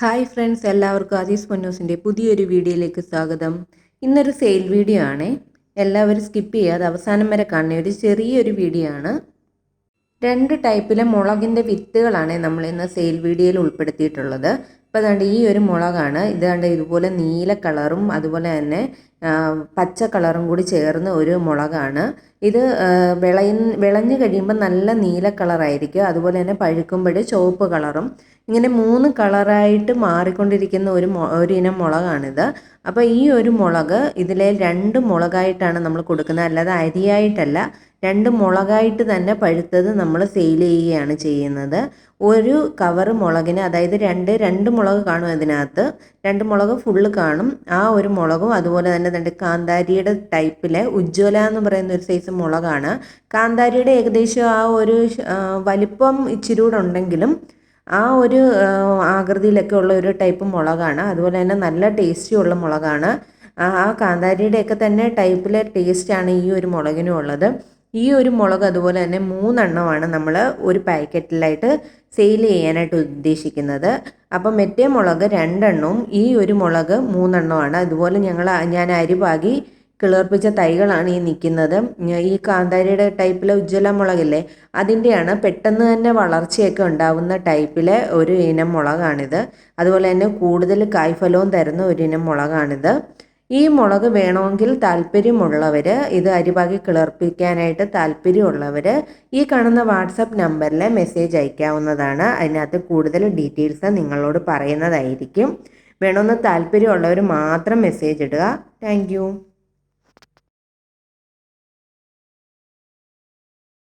Hi friends എല്ലാവർക്കും ആദീസ് പൊന്നൂസിന്റെ പുതിയൊരു വീഡിയോയിലേക്ക് സ്വാഗതം. ഇന്നൊരു സെയിൽ വീഡിയോ ആണ്. എല്ലാവരും സ്കിപ്പ് ചെയ്യാതെ അവസാനം വരെ കാണുന്ന ഒരു ചെറിയൊരു വീഡിയോ ആണ്. രണ്ട് ടൈപ്പിലെ മുളകിന്റെ വിത്തുകളാണ് നമ്മൾ ഇന്ന് സെയിൽ വീഡിയോയിൽ ഉൾപ്പെടുത്തിയിട്ടുള്ളത്. ഇപ്പോൾ അതുകൊണ്ട് ഈ ഒരു മുളകാണ്. ഇതാണ്ട് ഇതുപോലെ നീല കളറും അതുപോലെ തന്നെ പച്ച കളറും കൂടി ചേർന്ന ഒരു മുളകാണ്. ഇത് വിളയ വിളഞ്ഞു കഴിയുമ്പോൾ നല്ല നീല കളറായിരിക്കും. അതുപോലെ തന്നെ പഴുക്കുമ്പോൾ ചുവപ്പ് കളറും. ഇങ്ങനെ മൂന്ന് കളറായിട്ട് മാറിക്കൊണ്ടിരിക്കുന്ന ഒരു ഒരു ഇനം മുളകാണിത്. അപ്പോൾ ഈ ഒരു മുളക് ഇതിലെ രണ്ട് മുളകായിട്ടാണ് നമ്മൾ കൊടുക്കുന്നത്. അല്ലാതെ അരിയായിട്ടല്ല. രണ്ട് മുളകായിട്ട് തന്നെ പഴുത്തത് നമ്മൾ സെയിൽ ചെയ്യുകയാണ് ചെയ്യുന്നത്. ഒരു കവർ മുളകിന് അതായത് രണ്ട് രണ്ട് മുളക് കാണും അതിനകത്ത്. രണ്ട് മുളക് ഫുള്ള് കാണും. ആ ഒരു മുളകും അതുപോലെ തന്നെ രണ്ട് കാന്താരിയുടെ ടൈപ്പിലെ ഉജ്ജ്വല എന്ന് പറയുന്ന ഒരു സൈസ് മുളകാണ്. കാന്താരിയുടെ ഏകദേശം ആ ഒരു വലിപ്പം ഇച്ചിരി കൂടെ ഉണ്ടെങ്കിലും ആ ഒരു ആകൃതിയിലൊക്കെ ഉള്ള ഒരു ടൈപ്പ് മുളകാണ്. അതുപോലെ തന്നെ നല്ല ടേസ്റ്റി ഉള്ള മുളകാണ്. ആ ആ കാന്താരിയുടെയൊക്കെ തന്നെ ടൈപ്പിലെ ടേസ്റ്റാണ് ഈ ഒരു മുളകിനും ഉള്ളത്. ഈ ഒരു മുളക് അതുപോലെ തന്നെ മൂന്നെണ്ണമാണ് നമ്മൾ ഒരു പാക്കറ്റിലായിട്ട് സെയിൽ ചെയ്യാനായിട്ട് ഉദ്ദേശിക്കുന്നത്. അപ്പം മറ്റേ മുളക് രണ്ടെണ്ണവും ഈ ഒരു മുളക് മൂന്നെണ്ണമാണ് അതുപോലെ ഞങ്ങൾ ഞാൻ അരി പാകി കിളിർപ്പിച്ച തൈകളാണ് ഈ നിൽക്കുന്നത്. ഈ കാന്താരിയുടെ ടൈപ്പിലെ ഉജ്ജ്വല മുളകില്ലേ അതിന്റെയാണ് പെട്ടെന്ന് തന്നെ വളർച്ചയൊക്കെ ഉണ്ടാവുന്ന ടൈപ്പിലെ ഒരു ഇനം മുളകാണിത്. അതുപോലെ തന്നെ കൂടുതൽ കായ്ഫലവും തരുന്ന ഒരു ഇനം മുളകാണിത്. ഈ മുളക് വേണമെങ്കിൽ താല്പര്യമുള്ളവർ ഇത് അരിപാകി കിളർപ്പിക്കാനായിട്ട് താല്പര്യമുള്ളവർ ഈ കാണുന്ന വാട്സപ്പ് നമ്പറിൽ മെസ്സേജ് അയക്കാവുന്നതാണ്. അതിനകത്ത് കൂടുതൽ ഡീറ്റെയിൽസ് നിങ്ങളോട് പറയുന്നതായിരിക്കും. വേണമെന്ന് താല്പര്യമുള്ളവർ മാത്രം മെസ്സേജ് ഇടുക. താങ്ക്